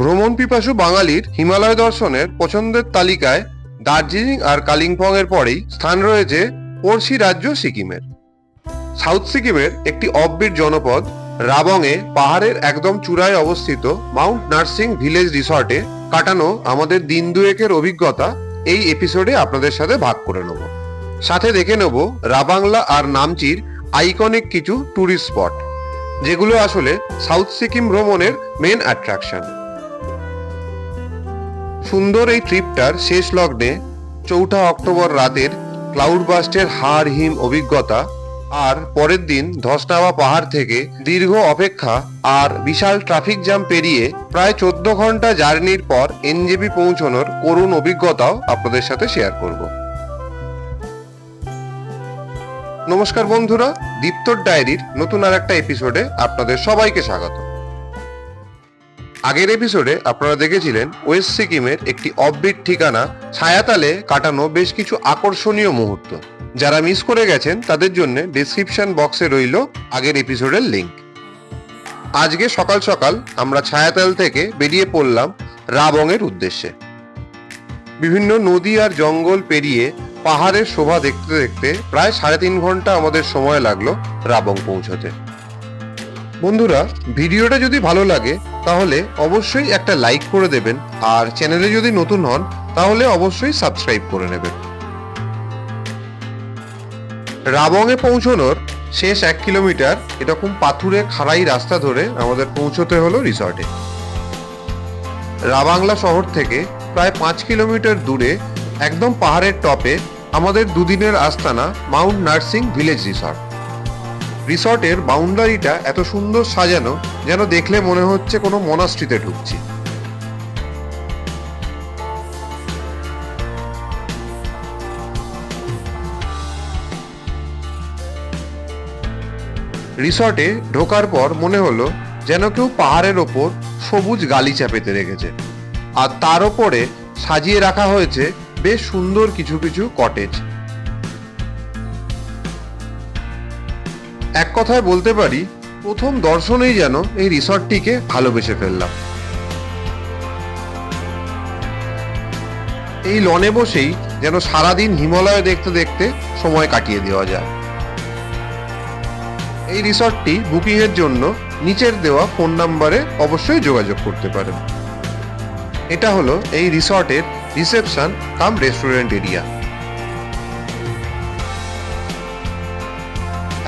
ভ্রমণ পিপাসু বাঙালির হিমালয় দর্শনের পছন্দের তালিকায় দার্জিলিং আর কালিম্পং এর পরেই স্থান রয়েছে পড়শি রাজ্য সিকিমের। সাউথ সিকিমের একটি অফবিট জনপদ রাবংয়ে পাহাড়ের একদম চূড়ায় অবস্থিত মাউন্ট নার্সিং ভিলেজ রিসর্টে কাটানো আমাদের দিন দুয়েকের অভিজ্ঞতা, এই এপিসোডে আপনাদের সাথে ভাগ করে নেব। সাথে দেখে নেব রাবাংলা আর নামচির আইকনিক কিছু ট্যুরিস্ট স্পট, যেগুলো আসলে সাউথ সিকিম ভ্রমণের মেন অ্যাট্রাকশন। সুন্দর এই ট্রিপটার শেষ লগ্নে চৌঠা অক্টোবর রাতের ক্লাউড বাস্টের হাড় হিম অভিজ্ঞতা আর পরের দিন ধসনাওয়া পাহাড় থেকে দীর্ঘ অপেক্ষা আর বিশাল ট্রাফিক জ্যাম পেরিয়ে প্রায় চোদ্দ ঘণ্টা জার্নির পর এনজেপি পৌঁছানোর করুণ অভিজ্ঞতাও আপনাদের সাথে শেয়ার করব। নমস্কার বন্ধুরা, দীপ্তর ডায়েরির নতুন আর একটা এপিসোডে আপনাদের সবাইকে স্বাগত। আগের এপিসোডে আপনারা দেখেছিলেন ওয়েস্ট সিকিমের একটি অফবিট ঠিকানা ছায়াতালে কাটানো বেশ কিছু আকর্ষণীয় মুহূর্ত। যারা মিস করে গেছেন, তাদের জন্য ডিসক্রিপশন বক্সে রইল আগের এপিসোডের লিংক আজকে সকাল সকাল আমরা ছায়াতাল থেকে বেরিয়ে পড়লাম রাবংয়ের উদ্দেশ্যে। বিভিন্ন নদী আর জঙ্গল পেরিয়ে পাহাড়ের শোভা দেখতে দেখতে প্রায় সাড়ে তিন ঘণ্টা আমাদের সময় লাগল রাবং পৌঁছতে। বন্ধুরা, ভিডিওটা যদি ভালো লাগে, তাহলে অবশ্যই একটা লাইক করে দেবেন। আর চ্যানেলে যদি নতুন হন, তাহলে অবশ্যই সাবস্ক্রাইব করে নেবেন। রাবংয়ে পৌঁছানোর শেষ এক কিলোমিটার এরকম পাথুরে খাড়াই রাস্তা ধরে আমাদের পৌঁছতে হলো রিসর্টে রাবাংলা শহর থেকে প্রায় পাঁচ কিলোমিটার দূরে একদম পাহাড়ের টপে আমাদের দুদিনের আস্তানা মাউন্ট নার্সিং ভিলেজ রিসর্ট রিসর্টের বাউন্ডারিটা এত সুন্দর সাজানো যেন দেখলে মনে হচ্ছে কোনো মনাস্ট্রিতে ঢুকছি। রিসর্টে ঢোকার পর মনে হলো যেন কেউ পাহাড়ের ওপর সবুজ গালিচা পেতে রেখেছে। আর তার ওপরে সাজিয়ে রাখা হয়েছে বেশ সুন্দর কিছু কিছু কটেজ কথায় বলতে পারি, প্রথম দর্শনেই যেন এই রিসর্টটিকে ভালোবেসে ফেললাম। এই লনে বসেই যেন সারাদিন হিমালয় দেখতে দেখতে সময় কাটিয়ে দেওয়া যায়। এই রিসর্টটি বুকিং এর জন্য নিচের দেওয়া ফোন নাম্বারে অবশ্যই যোগাযোগ করতে পারেন। এটা হলো এই রিসর্টের রিসেপশন কাম রেস্টুরেন্ট এরিয়া।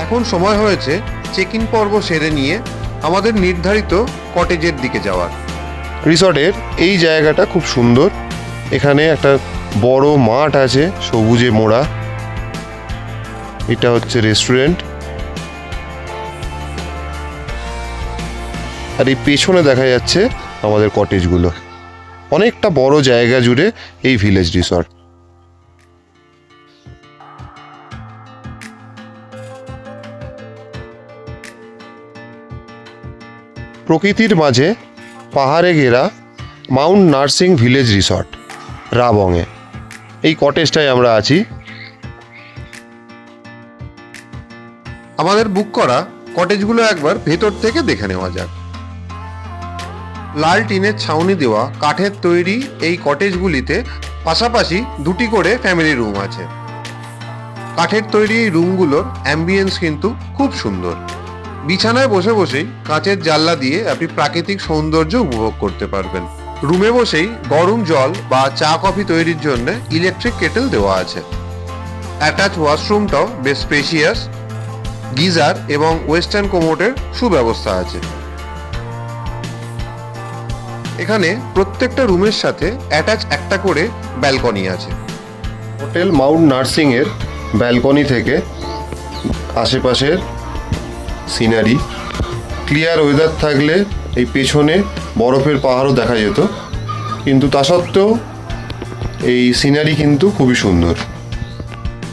এখন সময় হয়েছে চেক ইন পর্ব সেরে নিয়ে আমাদের নির্ধারিত কটেজের দিকে যাওয়ার। রিসর্টের এই জায়গাটা খুব সুন্দর। এখানে একটা বড় মাঠ আছে, সবুজে মোড়া। এটা হচ্ছে রেস্টুরেন্ট আর এই পেছনে দেখা যাচ্ছে আমাদের কটেজগুলো অনেকটা বড় জায়গা জুড়ে এই ভিলেজ রিসর্ট প্রকৃতির মাঝে পাহাড়ে ঘেরা মাউন্ট নার্সিং ভিলেজ রিসর্ট, রাবংয়ে। এই কটেজটায় আমরা আছি। আমাদের বুক করা কটেজগুলো একবার ভেতর থেকে দেখে নেওয়া যাক। লাল টিনের ছাউনি দেওয়া কাঠের তৈরি এই কটেজগুলিতে পাশাপাশি দুটি করে ফ্যামিলি রুম আছে। কাঠের তৈরি এই রুমগুলোর অ্যাম্বিয়েন্স কিন্তু খুব সুন্দর। বিছানায় বসে বসেই কাঁচের জানলা দিয়ে আপনি প্রাকৃতিক সৌন্দর্য উপভোগ করতে পারবেন। রুমে বসেই গরম জল বা চা কফি তৈরির জন্য ইলেকট্রিক কেটেল দেওয়া আছে। অ্যাটাচ ওয়াশরুমটাও বেশ স্পেশিয়াস গিজার এবং ওয়েস্টার্ন কোমোটের সুব্যবস্থা আছে। এখানে প্রত্যেকটা রুমের সাথে অ্যাটাচ একটা করে ব্যালকনি আছে। হোটেল মাউন্ট নার্সিং এর ব্যালকনি থেকে আশেপাশের সিনারি ক্লিয়ার ওয়েদার থাকলে এই পেছনে বরফের পাহাড়ও দেখা যেত। কিন্তু তা সত্ত্বেও এই সিনারি কিন্তু খুবই সুন্দর।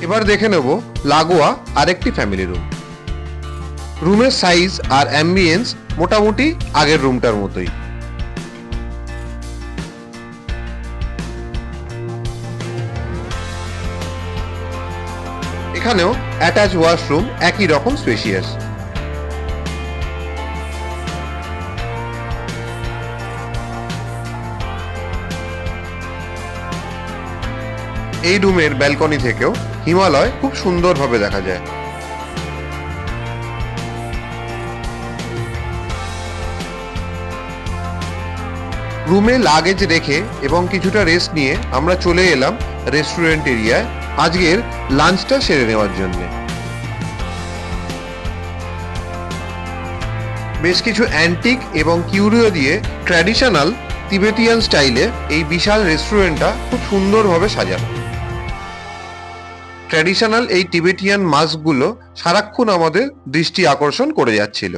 এবার দেখে নেব লাগোয়া আরেকটি ফ্যামিলি রুম রুমের সাইজ আর অ্যাম্বিয়েন্স মোটামুটি আগের রুমটার মতোই। এখানেও অ্যাটাচ ওয়াশরুম একই রকম স্পেশিয়াস এই রুমের ব্যালকনি থেকেও হিমালয় খুব সুন্দরভাবে দেখা যায়। রুমে লাগেজ রেখে এবং কিছুটা রেস্ট নিয়ে আমরা চলে এলাম রেস্টুরেন্ট এরিয়ায় আজকের লাঞ্চটা সেরে নেওয়ার জন্য। বেশ কিছু অ্যান্টিক এবং কিউরিও দিয়ে ট্র্যাডিশনাল তিবেটিয়ান স্টাইলে এই বিশাল রেস্টুরেন্টটা খুব সুন্দরভাবে সাজানো। ট্র্যাডিশনাল এই টিবেটিয়ান মাস্কগুলো সারাক্ষণ আমাদের দৃষ্টি আকর্ষণ করে যাচ্ছিল।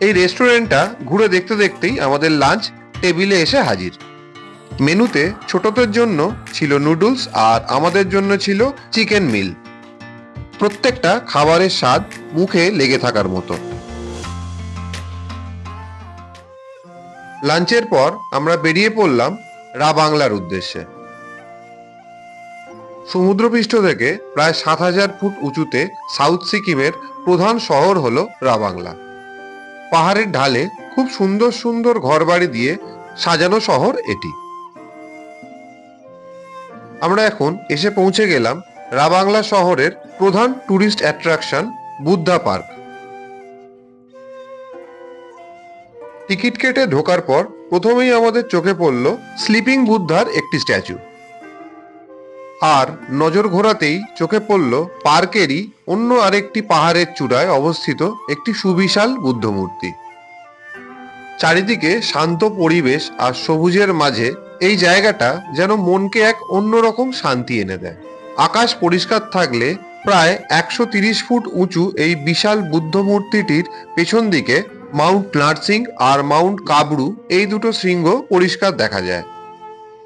এই রেস্টুরেন্টটা ঘুরে দেখতে দেখতেই আমাদের লাঞ্চ টেবিলে এসে হাজির। মেনুতে ছোটদের জন্য ছিল নুডলস আর আমাদের জন্য ছিল চিকেন মিল। প্রত্যেকটা খাবারের স্বাদ মুখে লেগে থাকার মতো। লাঞ্চের পর আমরা বেরিয়ে পড়লাম রা বাংলার উদ্দেশ্যে। সমুদ্রপৃষ্ঠ থেকে প্রায় সাত হাজার ফুট উঁচুতে সাউথ সিকিমের প্রধান শহর হলো রাবাংলা পাহাড়ের ঢালে খুব সুন্দর সুন্দর ঘরবাড়ি দিয়ে সাজানো শহর এটি। আমরা এখন এসে পৌঁছে গেলাম রাবাংলা শহরের প্রধান tourist attraction Buddha park. Ticket কেটে ঢোকার পর প্রথমেই আমাদের চোখে পড়ল স্লিপিং বুদ্ধার একটি স্ট্যাচু। আর নজর ঘোরাতেই চোখে পড়ল পার্কেরই অন্য আরেকটি পাহাড়ের চূড়ায় অবস্থিত একটি সুবিশাল বুদ্ধ মূর্তি চারিদিকে শান্ত পরিবেশ আর সবুজের মাঝে এই জায়গাটা যেন মনকে এক অন্যরকম শান্তি এনে দেয়। আকাশ পরিষ্কার থাকলে প্রায় একশো ফুট উঁচু এই বিশাল বুদ্ধ মূর্তিটির পেছন দিকে মাউন্ট নার্সিং আর মাউন্ট কাবরু এই দুটো শৃঙ্গ পরিষ্কার দেখা যায়।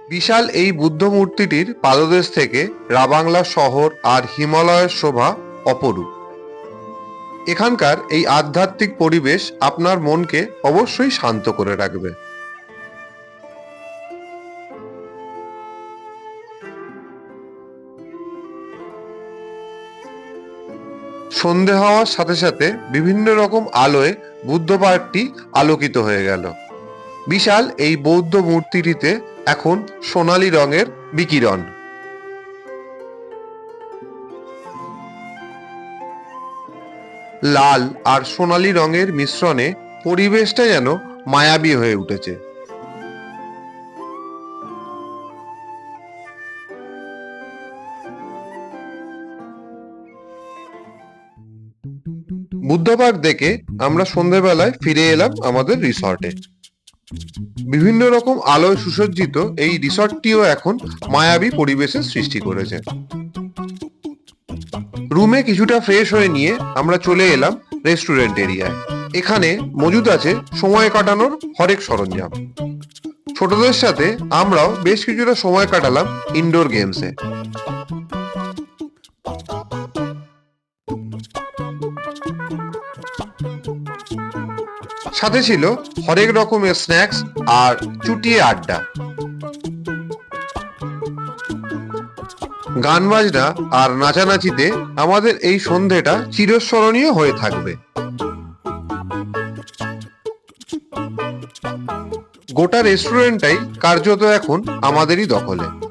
বিশাল এই বুদ্ধ মূর্তিটির পাদদেশ থেকে রাবাংলা শহর আর হিমালয়ের শোভা অপরূপ। এখানকার এই আধ্যাত্মিক পরিবেশ আপনার মনকে অবশ্যই শান্ত করে রাখবে। সন্ধে হওয়ার সাথে সাথে বিভিন্ন রকম আলোয় বুদ্ধ পার্কটি আলোকিত হয়ে গেল। বিশাল এই বৌদ্ধ মূর্তিটিতে এখন সোনালী রঙের বিকিরণ। লাল আর সোনালী রঙের মিশ্রণে পরিবেশটা যেন মায়াবী হয়ে উঠেছে। বুদ্ধ পার্ক দেখে আমরা সন্ধেবেলায় ফিরে এলাম আমাদের রিসর্টে। বিভিন্ন রকম আলোয় সুসজ্জিত এই রিসর্টটিও এখন মায়াবী পরিবেশের সৃষ্টি করেছে। রুমে কিছুটা ফ্রেশ হয়ে নিয়ে আমরা চলে এলাম রেস্টুরেন্ট এরিয়ায়। এখানে মজুদ আছে সময় কাটানোর হরেক সরঞ্জাম। ছোটদের সাথে আমরাও বেশ কিছুটা সময় কাটালাম ইনডোর গেমসে। সাথে ছিল হরেক রকমের স্ন্যাক্স আর চুটিয়ে আড্ডা। গান বাজনা আর নাচানাচিতে আমাদের এই সন্ধেটা চিরস্মরণীয় হয়ে থাকবে। গোটা রেস্টুরেন্টটাই কার্যত এখন আমাদেরই দখলে।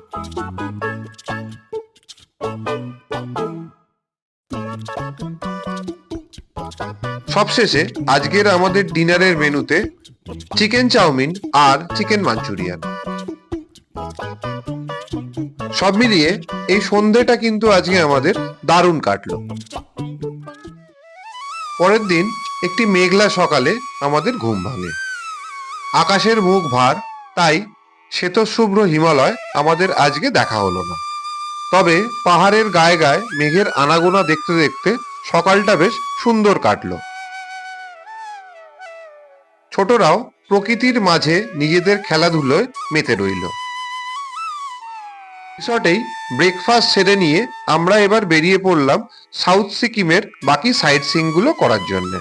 সবশেষে আজকের আমাদের ডিনারের মেনুতে চিকেন চাউমিন আর চিকেন মাঞ্চুরিয়ান। সব মিলিয়ে এই সন্ধেটা কিন্তু আজকে আমাদের দারুণ কাটলো। পরের দিন একটি মেঘলা সকালে আমাদের ঘুম ভাঙে। আকাশের মুখ ভার, তাই শ্বেতশুভ্র হিমালয় আমাদের আজকে দেখা হলো না। তবে পাহাড়ের গায়ে গায়ে মেঘের আনাগোনা দেখতে দেখতে সকালটা বেশ সুন্দর কাটলো। ছোটরাও প্রকৃতির মাঝে নিজেদের খেলাধুলোয় মেতে রইল। রিসর্টেই ব্রেকফাস্ট সেরে নিয়ে আমরা এবার বেরিয়ে পড়লাম সাউথ সিকিমের বাকি সাইটগুলো করার জন্য।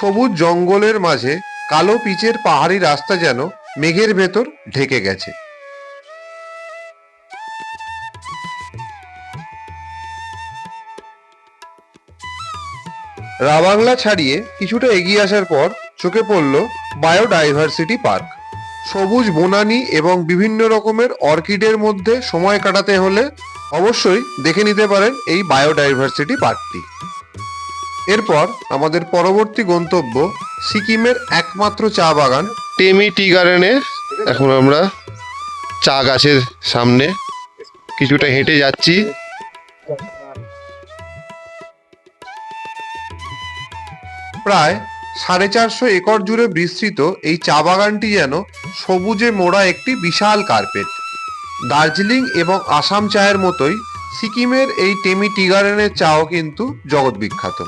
সবুজ জঙ্গলের মাঝে কালো পিচের পাহাড়ি রাস্তা যেন মেঘের ভেতর ঢেকে গেছে। রাবাংলা ছাড়িয়ে কিছুটা এগিয়ে আসার পর চোখে পড়ল বায়োডাইভার্সিটি পার্ক। সবুজ বনানী এবং বিভিন্ন রকমের অর্কিডের মধ্যে সময় কাটাতে হলে অবশ্যই দেখে নিতে পারেন এই বায়োডাইভার্সিটি পার্কটি। এরপর আমাদের পরবর্তী গন্তব্য সিকিমের একমাত্র চা বাগান। টেমি টি গার্ডেনের এখন আমরা চা গাছের সামনে কিছুটা হেঁটে যাচ্ছি। প্রায় সাড়ে চারশো একর জুড়ে বিস্তৃত এই চা বাগানটি যেন সবুজে মোড়া একটি বিশাল কার্পেট। দার্জিলিং এবং আসাম চায়ের মতোই সিকিমের এই টেমি টি গার্ডেনের চাও কিন্তু জগৎ বিখ্যাত।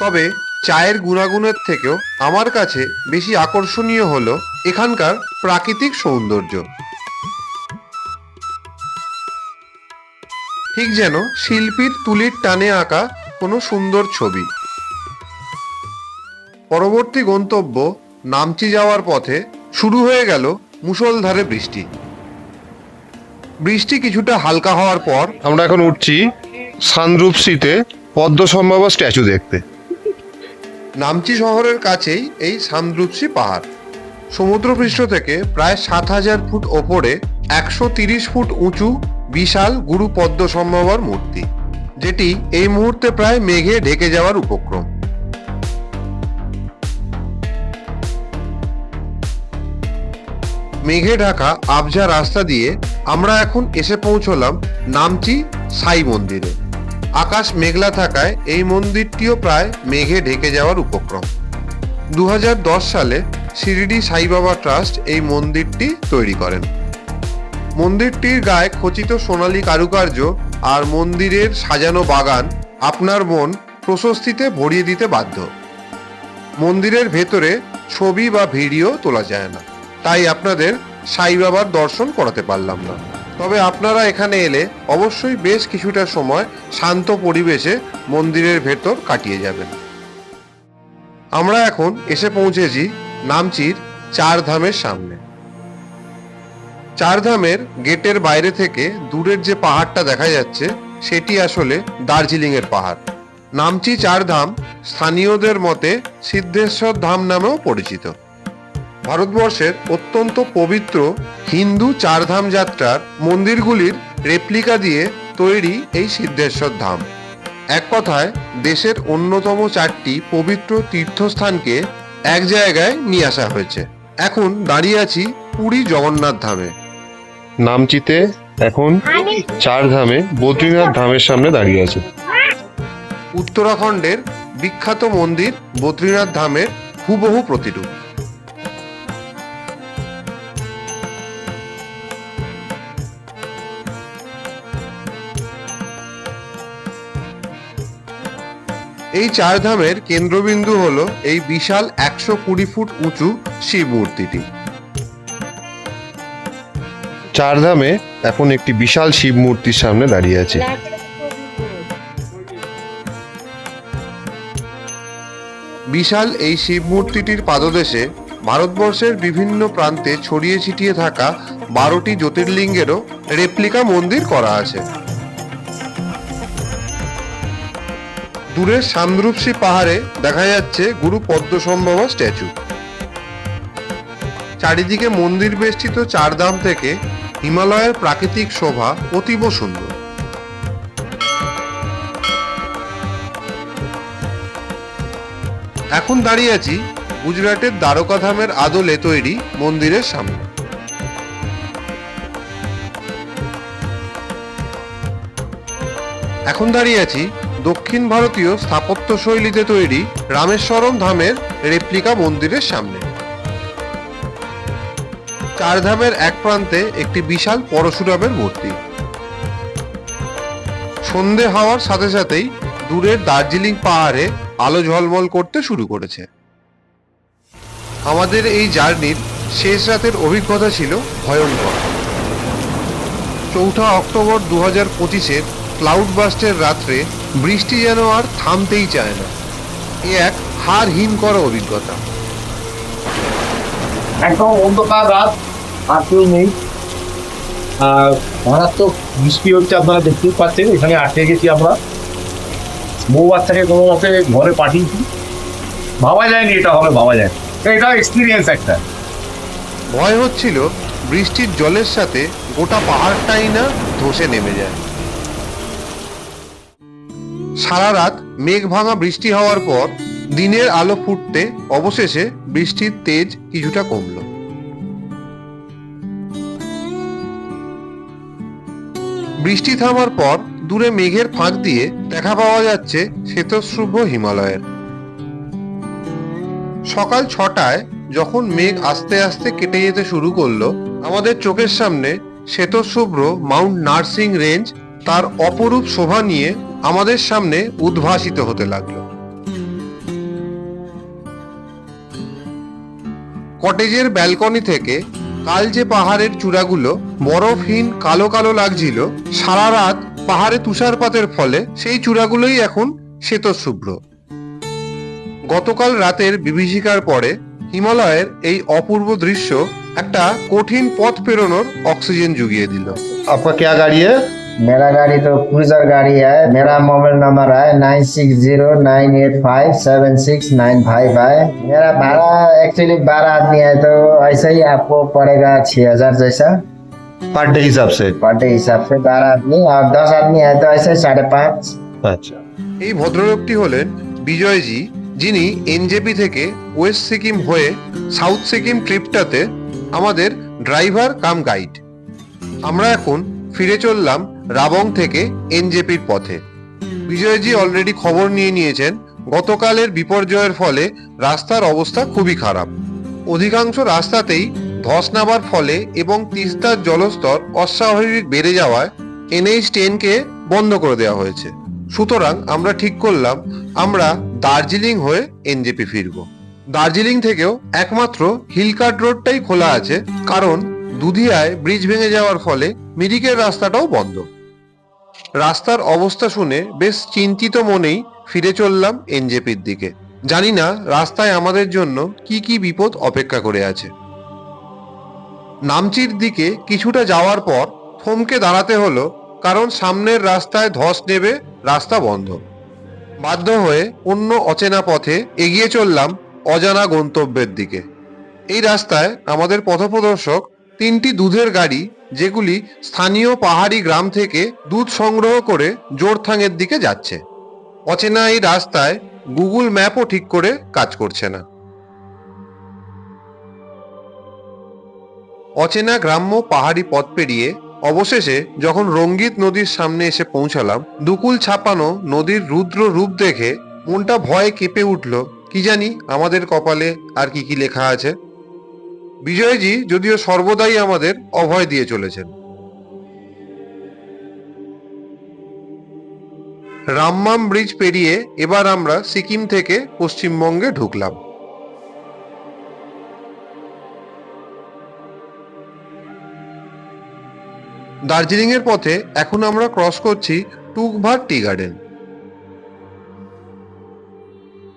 তবে চায়ের গুণাগুণের থেকেও আমার কাছে বেশি আকর্ষণীয় হলো এখানকার প্রাকৃতিক সৌন্দর্য। ঠিক যেন শিল্পীর তুলির টানে আঁকা কোনো সুন্দর ছবি। পরবর্তী গন্তব্য নামচি যাওয়ার পথে শুরু হয়ে গেল মুষলধারে বৃষ্টি। বৃষ্টি কিছুটা হালকা হওয়ার পর আমরা এখন উঠছি সানরূপসিতে পদ্মসম্ভাবা স্ট্যাচু দেখতে। নামচি শহরের কাছেই এই সামদ্রুপসি পাহাড়। সমুদ্রপৃষ্ঠ থেকে প্রায় সাত হাজার ফুট ওপরে একশো তিরিশ ফুট উঁচু বিশাল গুরু পদ্ম সম্ভবর মূর্তি যেটি এই মুহূর্তে প্রায় মেঘে ঢেকে যাওয়ার উপক্রম। মেঘে ঢাকা আবঝা রাস্তা দিয়ে আমরা এখন এসে পৌঁছলাম নামচি সাই মন্দিরে। আকাশ মেঘলা থাকায় এই মন্দিরটিও প্রায় মেঘে ঢেকে যাওয়ার উপক্রম। দু হাজার দশ সালে শিরিডি সাই বাবা ট্রাস্ট এই মন্দিরটি তৈরি করেন। মন্দিরটির গায়ে খচিত সোনালী কারুকার্য আর মন্দিরের সাজানো বাগান আপনার মন প্রশস্তিতে ভরিয়ে দিতে বাধ্য। মন্দিরের ভেতরে ছবি বা ভিডিও তোলা যায় না। তাই আপনাদের সাই বাবার দর্শন করাতে পারলাম না। তবে আপনারা এখানে এলে অবশ্যই বেশ কিছুটা সময় শান্ত পরিবেশে মন্দিরের ভেতর কাটিয়ে যাবেন। আমরা এখন এসে পৌঁছেছি নামচির চার ধামের সামনে। চার ধামের গেটের বাইরে থেকে দূরের যে পাহাড়টা দেখা যাচ্ছে, সেটি আসলে দার্জিলিং এর পাহাড়। নামচি চার ধাম স্থানীয়দের মতে সিদ্ধেশ্বর ধাম নামেও পরিচিত। ভারতবর্ষের অত্যন্ত পবিত্র হিন্দু চারধাম যাত্রার মন্দিরগুলির রেপ্লিকা দিয়ে তৈরি এই সিদ্ধেশ্বর ধাম। এক কথায় দেশের অন্যতম চারটি পবিত্র তীর্থস্থানকে এক জায়গায় নিয়ে আসা হয়েছে। এখন দাঁড়িয়ে আছি পুরী জগন্নাথ ধামে। নামচিতে এখন চার ধামে বদ্রীনাথ ধামের সামনে দাঁড়িয়ে আছে। উত্তরাখণ্ডের বিখ্যাত মন্দির বদ্রীনাথ ধামের হুবহু প্রতিরূপ। এই চার ধামের কেন্দ্রবিন্দু হল এই বিশাল একশো কুড়ি ফুট উঁচু শিব মূর্তিটি। চার ধামে এখন একটি বিশাল শিব মূর্তির সামনে দাঁড়িয়ে আছে। বিশাল এই শিব মূর্তিটির পাদদেশে ভারতবর্ষের বিভিন্ন প্রান্তে ছড়িয়ে ছিটিয়ে থাকা বারোটি জ্যোতির্লিঙ্গেরও রেপ্লিকা মন্দির করা আছে। দূরের সামদ্রুপসী পাহাড়ে দেখা যাচ্ছে গুরু পদ্মসম্ভবা স্ট্যাচু। চারিদিকে মন্দির বেষ্টিত চারধাম থেকে হিমালয়ের প্রাকৃতিক শোভা অতীব সুন্দর। এখন দাঁড়িয়ে আছি গুজরাটের দ্বারকাধামের আদলে তৈরি মন্দিরের সামনে। এখন দাঁড়িয়ে আছি দক্ষিণ ভারতীয় স্থাপত্য শৈলীতে তৈরি রামেশ্বরম ধামের রেপ্লিকা মন্দিরের সামনে। চার ধামের এক প্রান্তে একটি বিশাল পরশুরামের মূর্তি। সন্ধে হওয়ার সাথে সাথেই দূরের দার্জিলিং পাহাড়ে আলো ঝলমল করতে শুরু করেছে। আমাদের এই জার্নির শেষ রাতের অভিজ্ঞতা ছিল ভয়ঙ্কর। চৌঠা অক্টোবর দু হাজার পঁচিশের ক্লাউড বাস্টের রাত্রে বৃষ্টি যেন আর থামতেই চায় না। এ এক হার হিম করা অভিজ্ঞতা। একদম অন্ধকার রাত আর কেউ নেই। আর মারাত্মক বৃষ্টি হচ্ছে আপনারা দেখতেই পাচ্ছেন এখানে আটকে গেছি আমরা। বউ বাচ্চাকে কোনো মতে ঘরে পাঠিয়েছি। ভাবা যায়নি এটা হবে ভাবা যায়। এটা এক্সপিরিয়েন্স একটা। ভয় হচ্ছিল বৃষ্টির জলের সাথে গোটা পাহাড়টাই না ধসে নেমে যায়। সারা রাত মেঘ ভাঙা বৃষ্টি হওয়ার পর দিনের আলো ফুটতে অবশেষে বৃষ্টির তেজ কিছুটা কমল। বৃষ্টি থামার পর দূরে মেঘের ফাঁক দিয়ে দেখা পাওয়া যাচ্ছে শ্বেতশুভ্র হিমালয়ের। সকাল ছটায় যখন মেঘ আস্তে আস্তে কেটে যেতে শুরু করল, আমাদের চোখের সামনে শ্বেতশুভ্র মাউন্ট নার্সিং রেঞ্জ তার অপরূপ শোভা নিয়ে আমাদের সামনে উদ্ভাসিত হতে লাগল। কটেজের ব্যালকনি থেকে কাল যে পাহাড়ের চূড়াগুলো বরফহীন কালো কালো লাগছিল, সারা রাত পাহাড়ে তুষারপাতের ফলে সেই চূড়াগুলোই এখন শ্বেতশুভ্র। গতকাল রাতের বিভীষিকার পরে হিমালয়ের এই অপূর্ব দৃশ্য একটা কঠিন পথ পেরোনোর অক্সিজেন জুগিয়ে দিল। আপনাকে मेरा गाड़ी तो क्रूजर गाड़ी है मेरा मोबाइल नंबर है nine six zero nine eight five seven six nine five है मेरा भाड़ा एक्चुअली बारह आदमी है तो ऐसा ही आपको पड़ेगा छः हजार जैसा पर डे हिसाब से पर डे हिसाब से बारह आदमी और दस आदमी है तो ऐसे साढ़े पाँच अच्छा এই ভদ্রলোকটি হলেন বিজয়জি যিনি এনজেপি থেকে ওয়েস্ট সিকিম হয়ে সাউথ সিকিম ট্রিপটাতে আমাদের ড্রাইভার কাম গাইড আমরা এখন ফিরে চললাম রাবং থেকে এনজেপির পথে। বিজয়জি অলরেডি খবর নিয়ে নিয়েছেন, গতকালের বিপর্যয়ের ফলে রাস্তার অবস্থা খুবই খারাপ। অধিকাংশ রাস্তাতেই ধস নামার ফলে এবং তিস্তার জলস্তর অস্বাভাবিক বেড়ে যাওয়ায় এনএইচ টেনকে বন্ধ করে দেওয়া হয়েছে। সুতরাং আমরা ঠিক করলাম, আমরা দার্জিলিং হয়ে এনজেপি ফিরব। দার্জিলিং থেকেও একমাত্র হিলকাট রোডটাই খোলা আছে, কারণ দুধিয়ায় ব্রিজ ভেঙে যাওয়ার ফলে মিরিকের রাস্তাটাও বন্ধ। রাস্তার অবস্থা শুনে বেশ চিন্তিত মনেই ফিরে চললাম এনজেপির দিকে। জানি না রাস্তায় আমাদের জন্য কি কি বিপদ অপেক্ষা করে আছে। নামচির দিকে কিছুটা যাওয়ার পর থমকে দাঁড়াতে হলো, কারণ সামনের রাস্তায় ধস নেবে রাস্তা বন্ধ। বাধ্য হয়ে অন্য অচেনা পথে এগিয়ে চললাম অজানা গন্তব্যের দিকে। এই রাস্তায় আমাদের পথপ্রদর্শক তিনটি দুধের গাড়ি যেগুলি স্থানীয় পাহাড়ি গ্রাম থেকে দুধ সংগ্রহ করে জোরথাঙের দিকে যাচ্ছে। অচেনা এই রাস্তায় গুগল ম্যাপও ঠিক করে কাজ করছে না। অচেনা গ্রাম্য পাহাড়ি পথ পেরিয়ে অবশেষে যখন রঙ্গিত নদীর সামনে এসে পৌঁছালাম, দুকুল ছাপানো নদীর রুদ্র রূপ দেখে মনটা ভয়ে কেঁপে উঠল, কি জানি আমাদের কপালে আর কি কি লেখা আছে? বিজয়জি যদিও সর্বদাই আমাদের অভয় দিয়ে চলেছেন। রামমাম ব্রিজ পেরিয়ে এবার আমরা সিকিম থেকে পশ্চিমবঙ্গে ঢুকলাম। দার্জিলিং এর পথে এখন আমরা ক্রস করছি টুকভার টি গার্ডেন।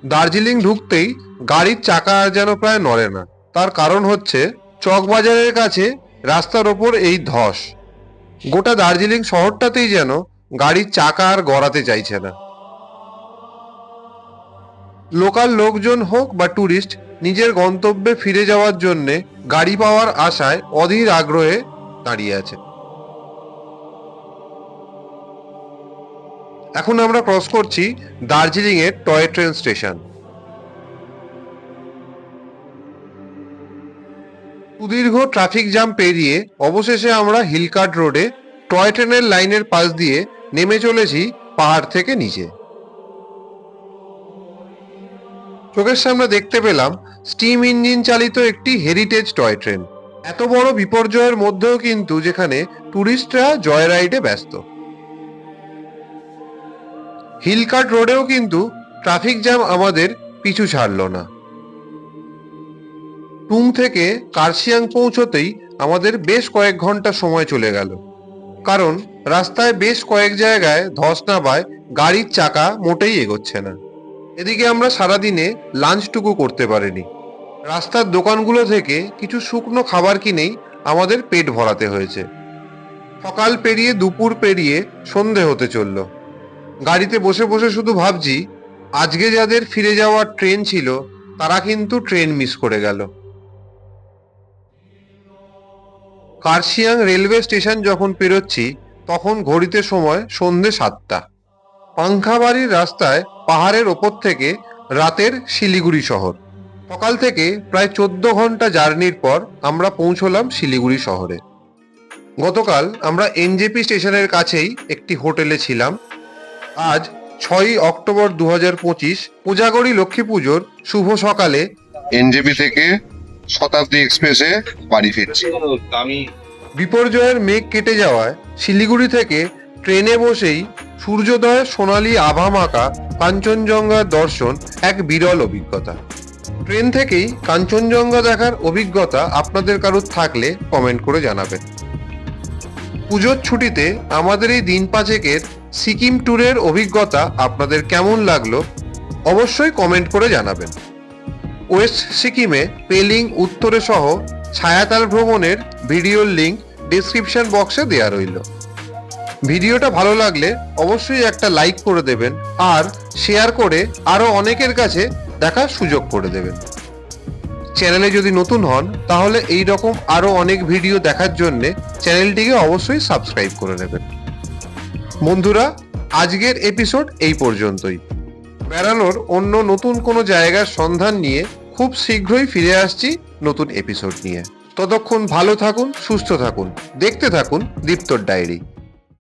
দার্জিলিং ঢুকতেই গাড়ির চাকা আর যেন প্রায় নড়ে না। তার কারণ হচ্ছে চকবাজারের কাছে রাস্তার ওপর এই ধস। গোটা দার্জিলিং শহরটাতেই যেন গাড়ির চাকা আর গড়াতে চাইছে না। লোকাল লোকজন হোক বা ট্যুরিস্ট নিজের গন্তব্যে ফিরে যাওয়ার জন্যে গাড়ি পাওয়ার আশায় অধীর আগ্রহে দাঁড়িয়ে আছে। এখন আমরা ক্রস করছি দার্জিলিং এর টয় ট্রেন স্টেশন। সুদীর্ঘ ট্রাফিক জ্যাম পেরিয়ে অবশেষে আমরা হিলকাট রোডে টয় ট্রেনের লাইনের পাশ দিয়ে নেমে চলেছি পাহাড় থেকে নিচে। চোখের সামনে দেখতে পেলাম স্টিম ইঞ্জিন চালিত একটি হেরিটেজ টয় ট্রেন এত বড় বিপর্যয়ের মধ্যেও কিন্তু যেখানে টুরিস্টরা জয় রাইডে ব্যস্ত। হিলকাট রোডেও কিন্তু ট্রাফিক জ্যাম আমাদের পিছু ছাড়ল না। টুং থেকে কার্শিয়াং পৌঁছতেই আমাদের বেশ কয়েক ঘণ্টা সময় চলে গেল। কারণ রাস্তায় বেশ কয়েক জায়গায় ধস নামায় গাড়ির চাকা মোটেই এগোচ্ছে না। এদিকে আমরা সারাদিনে লাঞ্চটুকু করতে পারিনি। রাস্তার দোকানগুলো থেকে কিছু শুকনো খাবার কিনেই আমাদের পেট ভরাতে হয়েছে। সকাল পেরিয়ে দুপুর পেরিয়ে সন্ধে হতে চলল। গাড়িতে বসে বসে শুধু ভাবছি, আজকে যাদের ফিরে যাওয়ার ট্রেন ছিল, তারা কিন্তু ট্রেন মিস করে গেল। কার্শিয়াং রেলওয়ে স্টেশন যখন পেরোচ্ছি, তখন ঘড়িতে সময় সন্ধে সাতটা। পাংখাবাড়ির রাস্তায় পাহাড়ের ওপর থেকে রাতের শিলিগুড়ি শহর। সকাল থেকে প্রায় চোদ্দ ঘণ্টা জার্নির পর আমরা পৌঁছলাম শিলিগুড়ি শহরে। গতকাল আমরা এনজেপি স্টেশনের কাছেই একটি হোটেলে ছিলাম। আজ ছয়ই অক্টোবর দু হাজার পঁচিশ পূজাগড়ি লক্ষ্মী পুজোর শুভ সকালে এনজেপি থেকে শতাব্দী এক্সপ্রেসে বাড়ি ফিরছি। বিপর্যয়ের মেঘ কেটে যাওয়ায় শিলিগুড়ি থেকে ট্রেনে বসেই সূর্যোদয়ের সোনালী আভা মাখা কাঞ্চনজঙ্ঘার দর্শন এক বিরল অভিজ্ঞতা। ট্রেন থেকেই কাঞ্চনজঙ্ঘা দেখার অভিজ্ঞতা আপনাদের কারোর থাকলে কমেন্ট করে জানাবেন। পুজোর ছুটিতে আমাদের এই দিন পাঁচেকের সিকিম ট্যুরের অভিজ্ঞতা আপনাদের কেমন লাগল অবশ্যই কমেন্ট করে জানাবেন। ওয়েস্ট সিকিমে পেলিং উত্তরে সহ ছায়াতাল ভ্রমণের ভিডিওর লিঙ্ক ডিসক্রিপশন বক্সে দেওয়া রইল। ভিডিওটা ভালো লাগলে অবশ্যই একটা লাইক করে দেবেন আর শেয়ার করে আরও অনেকের কাছে দেখার সুযোগ করে দেবেন। চ্যানেলে যদি নতুন হন, তাহলে এই রকম আরও অনেক ভিডিও দেখার জন্যে চ্যানেলটিকে অবশ্যই সাবস্ক্রাইব করে নেবেন। বন্ধুরা, আজকের এপিসোড এই পর্যন্তই। বেড়ানোর অন্য নতুন কোনো জায়গার সন্ধান নিয়ে খুব শীঘ্রই ফিরে আসছি নতুন এপিসোড নিয়ে। ততক্ষণ ভালো থাকুন, সুস্থ থাকুন, দেখতে থাকুন দীপ্তর ডায়েরি।